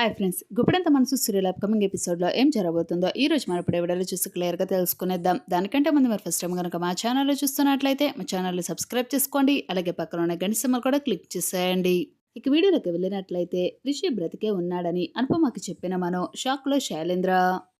Hi friends Guppedantha మనసు serial upcoming ఎపిసోడ్లో ఏం జరగబోతుందో ఈ రోజు మన ఇప్పుడు వీడియోలో చూసి క్లియర్గా తెలుసుకునేద్దాం. దానికంటే ముందు మరి ఫస్ట్ టైం కనుక మా ఛానల్లో చూస్తున్నట్లయితే మా ఛానల్ని సబ్స్క్రైబ్ చేసుకోండి. అలాగే పక్కన ఉన్న గంట సింబల్ కూడా క్లిక్ చేసేయండి. ఇక వీడియోలోకి వెళ్ళినట్లయితే రిషి బ్రతికే ఉన్నాడని అనుపమకి చెప్పిన మనో షాక్లో శైలేంద్ర.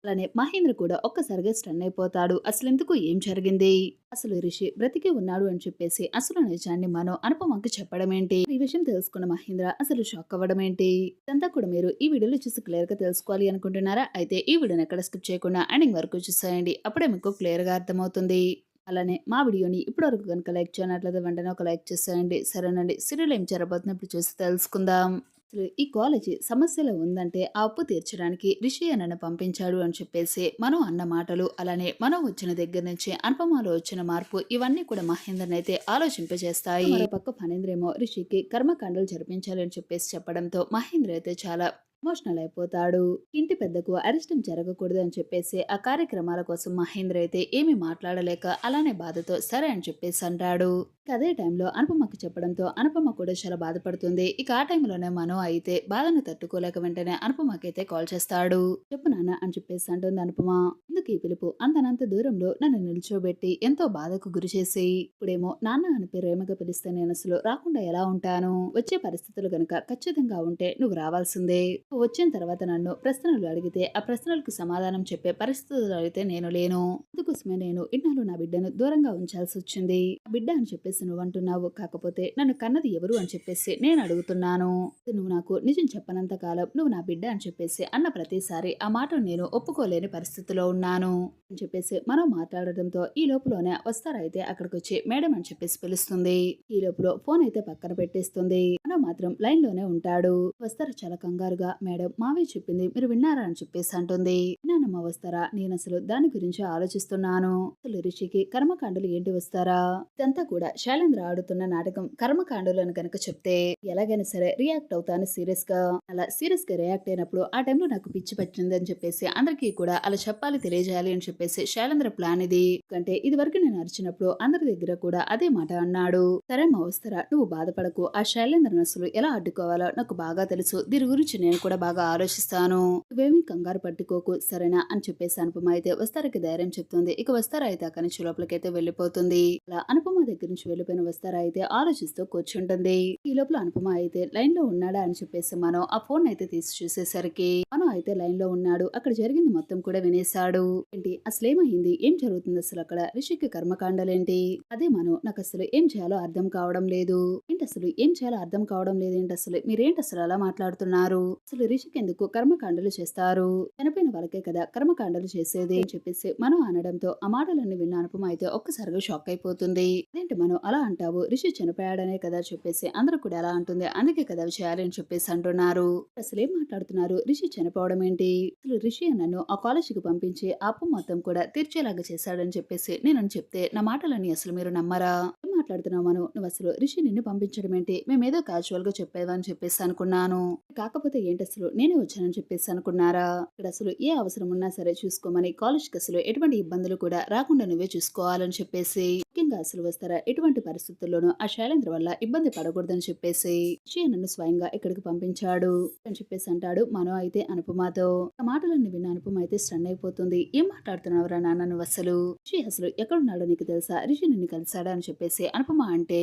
అలానే మహేంద్ర కూడా ఒక్కసారిగా స్టన్ అయిపోతాడు. అసలు ఎందుకు ఏం జరిగింది? అసలు రిషి బ్రతికే ఉన్నాడు అని చెప్పేసి అసలు నిజాన్ని మనో అనుపమకి చెప్పడం ఏంటి? ఈ విషయం తెలుసుకున్న మహేంద్ర అసలు షాక్ అవ్వడం ఏంటి? ఇదంతా కూడా మీరు ఈ వీడియోలో చూసి క్లియర్గా తెలుసుకోవాలి అనుకుంటున్నారా? అయితే ఈ వీడియోని ఎక్కడ స్కిప్ చేయకుండా ఎండింగ్ వరకు చూసేయండి. అప్పుడే మీకు క్లియర్గా అర్థమవుతుంది. అలానే మా వీడియోని ఇప్పటివరకు కనుక లైక్ చేయనట్లయితే వెంటనే ఒక లైక్ చేసేయండి. సరేనండి. సీరియల్ ఏం జరగబోతున్నా ఇప్పుడు చూసి తెలుసుకుందాం. అసలు ఈ కాలేజీ సమస్యలో ఉందంటే ఆ అప్పు తీర్చడానికి రిషి అన్నను పంపించాడు అని చెప్పేసి మనం అన్న మాటలు అలానే మనం వచ్చిన దగ్గర నుంచి అనుపమలో వచ్చిన మార్పు ఇవన్నీ కూడా మహేందర్ని అయితే ఆలోచింపజేస్తాయి. పక్క ఫణేంద్రేమో రిషికి కర్మకాండలు జరిపించాలి అని చెప్పేసి చెప్పడంతో మహేంద్ర అయితే చాలా ఎమోషనల్ అయిపోతాడు. ఇంటి పెద్దకు అరిష్టం జరగకూడదు అని చెప్పేసి ఆ కార్యక్రమాల కోసం మహేంద్ర అయితే ఏమీ మాట్లాడలేక అలానే బాధతో సరే అని చెప్పేసి అంటాడు. ఇక అదే టైంలో అనుపమకి చెప్పడంతో అనుపమ కూడా చాలా బాధపడుతుంది. ఇక ఆ టైంలోనే మనో అయితే బాధను తట్టుకోలేక వెంటనే అనుపమకైతే కాల్ చేస్తాడు. చెప్పు నాన్న అని చెప్పేసి అంటుంది అనుపమ. ఎందుకు ఈ పిలుపు? అంతనంత దూరంలో నన్ను నిల్చోబెట్టి ఎంతో బాధకు గురి చేసి ఇప్పుడేమో నాన్న అని ప్రేమగా పిలిస్తే నేను అసలు రాకుండా ఎలా ఉంటాను? వచ్చే పరిస్థితులు గనుక ఖచ్చితంగా ఉంటే నువ్వు రావాల్సిందే. వచ్చిన తర్వాత నన్ను ప్రశ్నలు అడిగితే ఆ ప్రశ్నలకు సమాధానం చెప్పే పరిస్థితులు అయితే నేను లేను. అందుకోసమే నేను ఇన్నాళ్ళు నా బిడ్డను దూరంగా ఉంచాల్సి వచ్చింది. బిడ్డ అని చెప్పేసి నువ్వు అంటున్నావు. కాకపోతే నన్ను కన్నది ఎవరు అని చెప్పేసి నేను అడుగుతున్నాను. నువ్వు నాకు నిజం చెప్పనంత కాలం నువ్వు నా బిడ్డ అని చెప్పేసి అన్న ప్రతిసారి ఆ మాటను నేను ఒప్పుకోలేని పరిస్థితిలో ఉన్నాను అని చెప్పేసి మనం మాట్లాడడంతో ఈ లోపలనే వస్తారైతే అక్కడికి వచ్చి మేడం అని చెప్పేసి పిలుస్తుంది. ఈ లోపల ఫోన్ అయితే పక్కన పెట్టేస్తుంది. మనం మాత్రం లైన్లోనే ఉంటాడు. వస్తారు చాలా కంగారుగా మేడం మావే చెప్పింది మీరు విన్నారా అని చెప్పేసి అంటుంది. విన్నానమ్మా వస్తారా? నేను అసలు దాని గురించి ఆలోచిస్తున్నాను. అసలు రిషికి కర్మకాండలు ఏంటి వస్తారా? ఇదంతా కూడా శైలేంద్ర ఆడుతున్న నాటకం కర్మకాండలు అని కనుక చెప్తే ఎలాగైనా సరే రియాక్ట్ అవుతాను సీరియస్గా అలా సీరియస్గా రియాక్ట్ అయినప్పుడు ఆ టైంలో నాకు పిచ్చి పట్టింది అని చెప్పేసి అందరికీ కూడా అలా చెప్పాలి తెలియజేయాలి అని చెప్పేసి శైలేంద్ర ప్లాన్ ఇది. అంటే ఇది వరకు నేను అరిచినప్పుడు అందరి దగ్గర కూడా అదే మాట అన్నాడు. సరే మా వస్తారా? నువ్వు బాధపడకు. ఆ శైలేంద్ర నస్సులు ఎలా అడ్డుకోవాలో నాకు బాగా తెలుసు. దీని గురించి నేను కూడా బాగా ఆలోచిస్తాను. నువ్వేమీ కంగారు పట్టుకోకు సరేనా? అని చెప్పేసి అనుపమ అయితే వస్తారకి ధైర్యం చెప్తుంది. ఇక వస్తారా అయితే అక్కడి నుంచి లోపలికైతే వెళ్ళిపోతుంది. అలా అనుపమ దగ్గర నుంచి వెళ్ళిపోయిన వస్తారా అయితే ఆలోచిస్తూ కూర్చుంటుంది. ఈ లోపల అనుపమ అయితే లైన్లో ఉన్నాడా అని చెప్పేసి మనం ఆ ఫోన్ అయితే తీసి చూసేసరికి అయితే లైన్లో ఉన్నాడు. అక్కడ జరిగింది మొత్తం కూడా వినేశాడు. ఏంటి? అసలేమైంది? ఏం జరుగుతుంది అసలు అక్కడ? రిషికి కర్మకాండలేంటి? అదే మనం నాకు అసలు ఏం చేయాలో అర్థం కావడం లేదు. ఏంటి అసలు? ఏం చేయాలో అర్థం కావడం లేదు ఏంటి అసలు? మీరేంటి అసలు అలా మాట్లాడుతున్నారు? అసలు రిషికి ఎందుకు కర్మకాండలు చేస్తారు? చనిపోయిన వాళ్ళకే కదా కర్మకాండలు చేసేది అని చెప్పేసి మనం అనడంతో ఆ మాటలన్నీ విన్న అనుపమ అయితే ఒక్కసారిగా షాక్ అయిపోతుంది. అదేంటి మనం అలా అంటావు? రిషి చనిపోయాడనే కదా చెప్పేసి అందరూ కూడా అలా అంటుంది. అందుకే కదా చేయాలని చేయాలి అని చెప్పేసి అంటున్నారు. అసలు ఏం మాట్లాడుతున్నారు? రిషి చనిపోవడం ఏంటి? అసలు రిషి నన్ను ఆ కాలేజీకి పంపించి అప్పు మొత్తం కూడా తీర్చేలాగా చేశాడని చెప్పేసి నేను చెప్తే నా మాటలన్నీ అసలు మీరు నమ్మరా? మాట్లాడుతున్నావు మనం? నువ్వు అసలు రిషి నిన్ను పంపించడం ఏంటి? మేమేదో క్యాజువల్గా చెప్పేవని చెప్పేసి అనుకున్నాను. కాకపోతే ఏంటి అసలు నేనే వచ్చానని చెప్పేసి అనుకున్నారా? ఇక్కడ అసలు ఏ అవసరం ఉన్నా సరే చూసుకోమని కాలేజ్కి అసలు ఎటువంటి ఇబ్బందులు కూడా రాకుండా నువ్వే చూసుకోవాలని చెప్పేసి ముఖ్యంగా అసలు వస్తారా? ఎటువంటి పరిస్థితుల్లోనూ ఆ శైలేంద్ర వల్ల ఇబ్బంది పడకూడదని చెప్పేసి రిషి నన్ను స్వయంగా ఇక్కడికి పంపించాడు అని చెప్పేసి అంటాడు. మనం అయితే అనుపమాతో మాటలన్నీ విన్న అనుపమ అయితే స్టన్ అయిపోతుంది. ఏం మాట్లాడుతున్నావురా నాన్న నువ్వు అసలు? రిషి అసలు ఎక్కడున్నాడో నీకు తెలుసా? రిషి నిన్ను కలిసాడా అని చెప్పేసి అనుపమ అంటే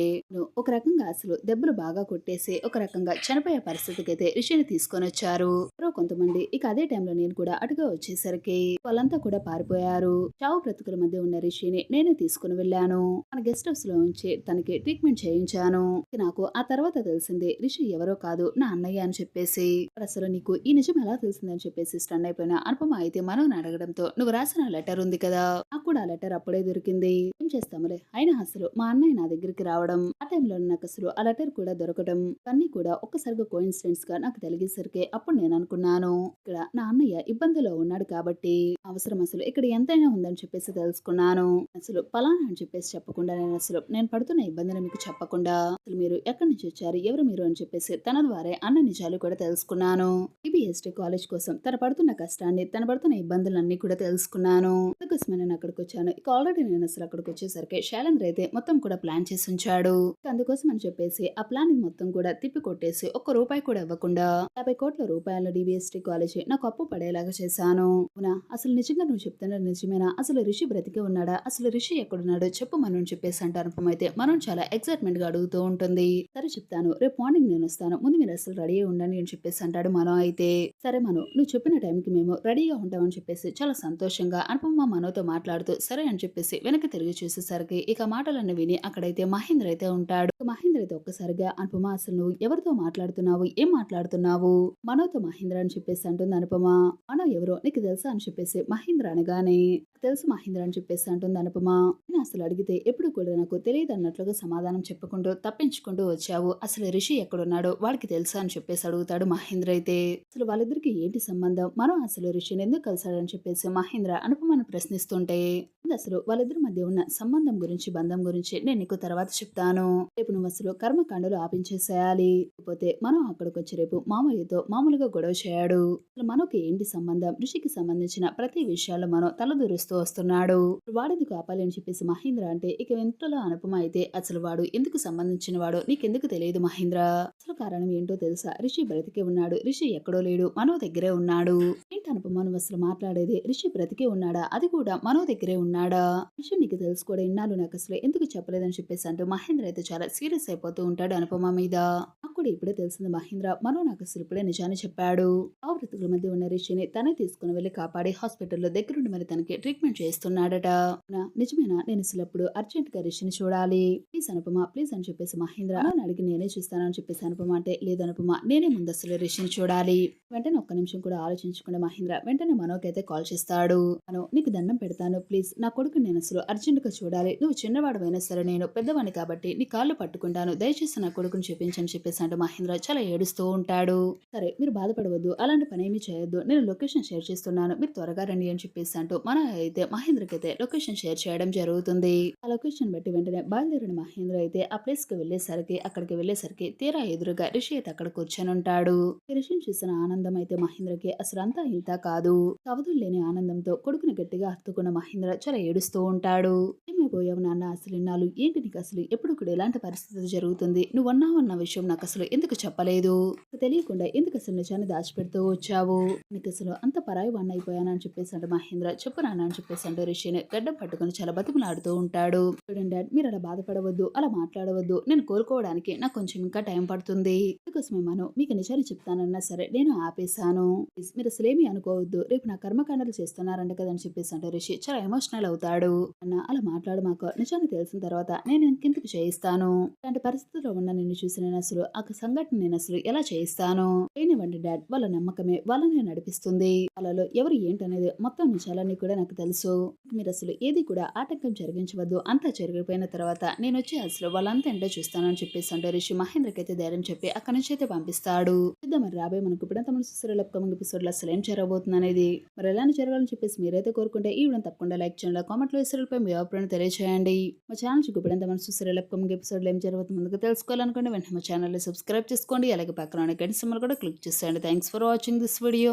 ఒక రకంగా అసలు దెబ్బలు బాగా కొట్టేసి ఒక రకంగా చనిపోయే పరిస్థితికి అయితే రిషిని తీసుకొని వచ్చారు. కొంతమంది ఇక అదే టైంలో నేను కూడా అటుగా వచ్చేసరికి వాళ్ళంతా కూడా పారిపోయారు. చావు బ్రతుకుల మధ్య ఉన్న రిషిని నేనే తీసుకుని వెళ్ళాను. మన గెస్ట్ హౌస్లో ఉంచి తనకి ట్రీట్మెంట్ చేయించాను. నాకు ఆ తర్వాత తెలిసింది రిషి ఎవరో కాదు నా అన్నయ్య అని చెప్పేసి. అసలు నీకు ఈ నిజం ఎలా తెలిసిందని చెప్పేసి స్టన్ అయిపోయిన అనుపమ అయితే మనోని అడగడంతో నువ్వు రాసిన లెటర్ ఉంది కదా నాకు కూడా ఆ లెటర్ అప్పుడే దొరికింది. ఏం చేస్తాములే? అయినా అసలు మా అన్నయ్య నా దగ్గరికి రావడం ఆ టైంలో నాకు అసలు ఆ లెటర్ కూడా దొరకడం అన్ని కూడా ఒక్కసారిగా కోయిన్సిడెంట్స్గా నాకు తెలిగేసరికి అప్పుడు నేను అనుకున్నాను. ఇక్కడ నా అన్నయ్య ఇబ్బందిలో ఉన్నాడు కాబట్టి అవసరం అసలు ఇక్కడ ఎంతైనా ఉందని చెప్పేసి తెలుసుకున్నాను. అసలు పలానా అని చెప్పేసి చెప్పకుండా నేను అసలు నేను పడుతున్న ఇబ్బందిని మీకు చెప్పకుండా అసలు మీరు ఎక్కడి నుంచి వచ్చారు ఎవరు మీరు అని చెప్పేసి తన ద్వారా అన్న నిజాలు కూడా తెలుసుకున్నాను. బీబీఎస్టీ కాలేజ్ కాలేజ్ కోసం తన పడుతున్న కష్టాన్ని తన పడుతున్న ఇబ్బందులన్నీ కూడా తెలుసుకున్నాను. అందుకోసమే నేను అక్కడికి వచ్చాను. ఇక ఆల్రెడీ నేను అసలు అక్కడికి వచ్చేసరికి శైలేంద్ర అయితే మొత్తం కూడా ప్లాన్ చేసి ఉంచాడు. అందుకోసం అని చెప్పేసి ఆ ప్లాన్ మొత్తం కూడా తిప్పి కొట్టేసి ఒక్క రూపాయి కూడా ఇవ్వకుండా యాభై కోట్ల రూపాయల డిబిఎస్టీ కాలేజీ నాకు అప్పు పడేలాగా చేశాను. అవునా? అసలు నిజంగా నువ్వు చెప్తున్నా నిజమేనా? అసలు రిషి బ్రతికే ఉన్నాడా? అసలు రిషి ఎక్కడున్నాడో? చెప్పు మనం చెప్పేసి అంటారు అయితే మనం చాలా ఎక్సైట్మెంట్గా అడుగుతూ ఉంటుంది. సరే చెప్తాను. రేపు మార్నింగ్ నేను వస్తాను. ముందు మీరు అసలు రెడీ ఉండండి అని చెప్పేసి అంటాడు మనం అయితే. సరే మను నువ్వు చెప్పిన టైంకి మేము రెడీగా ఉంటామని చెప్పేసి చాలా సంతోషంగా అనుపమ మనోతో మాట్లాడుతూ సరే అని చెప్పేసి వెనక్కి తిరిగి చూసేసరికి ఇక మాటలన్నీ విని అక్కడైతే మహేంద్ర అయితే ఉంటాడు. మహేంద్ర అయితే ఒక్కసారిగా అనుపమ అసలు నువ్వు ఎవరితో మాట్లాడుతున్నావు? ఏం మాట్లాడుతున్నావు? మనోతో మహేంద్ర అని చెప్పేసి అంటుంది అనుపమ. మనో ఎవరో? నీకు తెలుసా? అని చెప్పేసి మహేంద్ర అనగానే తెలుసు మహేంద్ర అని చెప్పేసి అంటుంది అనుపమ. నేను అసలు అడిగితే ఎప్పుడు కూడా నాకు తెలియదు అన్నట్లుగా సమాధానం చెప్పుకుంటూ తప్పించుకుంటూ వచ్చావు. అసలు రిషి ఎక్కడున్నాడో వాడికి తెలుసా? అని చెప్పేసి అడుగుతాడు మహేంద్ర అయితే. అసలు వాళ్ళిద్దరికి ఏంటి సంబంధం? మనం అసలు ఋషిని ఎందుకు కలిసాడని చెప్పేసి మహేంద్ర అనుపమను ప్రశ్నిస్తుంటే అసలు వాళ్ళిద్దరి మధ్య ఉన్న సంబంధం గురించి బంధం గురించి నేను నీకు తర్వాత చెప్తాను. రేపు నువ్వు అసలు కర్మకాండలు ఆపించేసేయాలి. లేకపోతే మనం అక్కడికి వచ్చి రేపు మామయ్యతో మామూలుగా గొడవ చేయడు. అసలు మనకి ఏంటి సంబంధం? ఋషికి సంబంధించిన ప్రతి విషయాల్లో మనం తలదూరుస్తూ వస్తున్నాడు. వాడెందుకు ఆపాలి? అని చెప్పేసి మహేంద్ర అంటే ఇక వెంటలో అనుపమ అయితే అసలు వాడు ఎందుకు సంబంధించిన వాడు నీకెందుకు తెలియదు మహేంద్ర. అసలు కారణం ఏంటో తెలుసా? రిషి బ్రతికే ఉన్నాడు. రిషి ఎక్కడో లేడు. మనో దగ్గరే ఉన్నాడు. ఏంటి అనుపమ అసలు మాట్లాడేది? రిషి బ్రతికే ఉన్నాడా? అది కూడా మనో దగ్గరే ఉన్నాడా? విషయం నీకు తెలుసుకోవడం ఇన్నాళ్ళు నాకు అసలు ఎందుకు చెప్పలేదని చెప్పేసి అంటూ మహేంద్ర అయితే చాలా సీరియస్ అయిపోతూ ఉంటాడు అనుపమ మీద. నాకు కూడా ఇప్పుడే తెలిసింది మహేంద్ర మనో నాకు అసలు ఇప్పుడే నిజాన్ని చెప్పాడు. ఆ వృత్తుల మధ్య ఉన్న రిషిని తనే తీసుకుని వెళ్ళి కాపాడి హాస్పిటల్లో దగ్గరుండి మరి తనకి ట్రీట్మెంట్ చేస్తున్నాడట. అవునా? నిజమేనా? నేను అసలు అప్పుడు అర్జెంట్గా రిషిని చూడాలి. ప్లీజ్ అనుపమ ప్లీజ్ అని చెప్పేసి మహేంద్ర అడిగి నేనే చూస్తానని చెప్పేసి అనుపమ అంటే లేదు అనుపమ నేనే ముందు అసలు రిషిని చూడాలి. వెంటనే ఒక్క నిమిషం కూడా ఆలోచించకుండా మహేంద్ర వెంటనే మనోకైతే కాల్ చేస్తాడు. మనో నీకు దండం పెడతాను ప్లీజ్. నా కొడుకు నేను అసలు అర్జెంట్గా చూడాలి. నువ్వు చిన్నవాడమైనా సరే నేను పెద్దవాడిని కాబట్టి నీ కాళ్ళు పట్టుకుంటాను. దయచేసి నా కొడుకుని చూపించని చెప్పేసి అంటూ మహేంద్ర చాలా ఏడుస్తూ ఉంటాడు. సరే మీరు బాధపడవద్దు. అలాంటి పని ఏమీ చేయొద్దు. నేను లొకేషన్ షేర్ చేస్తున్నాను. మీరు త్వరగా రండి అని చెప్పేసి అంటూ మన అయితే మహేంద్రకి అయితే లొకేషన్ షేర్ చేయడం జరుగుతుంది. ఆ లొకేషన్ బట్టి వెంటనే బయలుదేరిన మహేంద్ర అయితే ఆ ప్లేస్కి వెళ్ళేసరికి అక్కడికి వెళ్ళేసరికి తీరా ఎదురుగా రిషి అయితే అక్కడ కూర్చొని ఉంటాడు రిషిని చూసిన ఆనందం అయితే మహేంద్రకి అసలు ఇంత కాదు. కవదులు లేని ఆనందంతో కొడుకుని గట్టిగా హత్తుకున్న మహేంద్ర చాలా ఏడుస్తూ ఉంటాడు. ఏమైపోయావు నాన్న? అసలు ఇన్నాళ్ళు ఏంటి నీకు అసలు? ఎప్పుడు కూడా ఎలాంటి పరిస్థితి జరుగుతుంది. నువ్వు విషయం నాకు అసలు ఎందుకు చెప్పలేదు? తెలియకుండా ఎందుకు అసలు నిజాన్ని దాచిపెడుతూ వచ్చావు? నీకు అసలు అంత పరాయి వాడిని అయిపోయాను అని చెప్పేసి అంటే మహేంద్ర చెప్పు నాన్న అని చెప్పేసి అంటే రిషిని గడ్డం పట్టుకుని చాలా బతుకులాడుతూ ఉంటాడు. చూడండి డాడ్ మీరు అలా బాధపడవద్దు అలా మాట్లాడవద్దు. నేను కోలుకోవడానికి నాకు కొంచెం ఇంకా టైం పడుతుంది. అందుకోసమే మనం మీకు నిజాన్ని చెప్తానన్నా సరే నేను ఆపేశాను. ప్లీజ్ మీరు అసలు ఏమి అనుకోవద్దు. రేపు నా కర్మకాండలు చేస్తున్నారంట కదా అని చెప్పేసి అంటే రిషి చాలా ఎమోషనల్ అవుతాడు. అన్న అలా మాట్లాడు మాకు నిజాన్ని తెలిసిన తర్వాత నేను ఇంకెందుకు చేయిస్తాను? ఇలాంటి పరిస్థితుల్లో ఉన్న నిన్ను చూసి నేను అసలు ఆ సంఘటన నేను అసలు ఎలా చేయిస్తాను? లేనివ్వండి డాడ్. వాళ్ళ నమ్మకమే. వాళ్ళని నడిపిస్తుంది. వాళ్ళలో ఎవరు ఏంటనేది మొత్తం నిజాలన్నీ కూడా నాకు తెలుసు. మీరు అసలు ఏది కూడా ఆటంకం జరిగించవద్దు. అంతా జరిగిపోయిన తర్వాత నేను వచ్చి అసలు వాళ్ళంతా ఏంటో చూస్తానని చెప్పేసి అంటే రిషి మహేంద్రకైతే ధైర్యం చెప్పి అక్కడి నుంచి అయితే పంపిస్తాడు. చూద్దాం మరి రాబోయే మనకు ఇప్పుడు తమ సిరీల్ అప్కమింగ్ ఎపిసోడ్లో అసలు ఏం జరగబోతుంది అనేది మరి ఎలాంటి జరగాలని చెప్పేసి మీరైతే కోరుకుంటే ఈ వీడియో తప్పకుండా లైక్ చేయండి కామెంట్లో సీరియల్ మీ అభిప్రాయం తెలియజేయండి మా ఛానల్ చూపడంత మన సీరియల్ అప్కమింగ్ ఎపిసోడ్లో ఏం జరుగుతుంది ముందుగా తెలుసుకోవాలనుకుంటే వెంటనే మా ఛానల్ సబ్స్క్రైబ్ చేసుకోండి అలాగే పక్కన గంట సింబల్ కూడా క్లిక్ చేసేయండి. Thanks for watching this video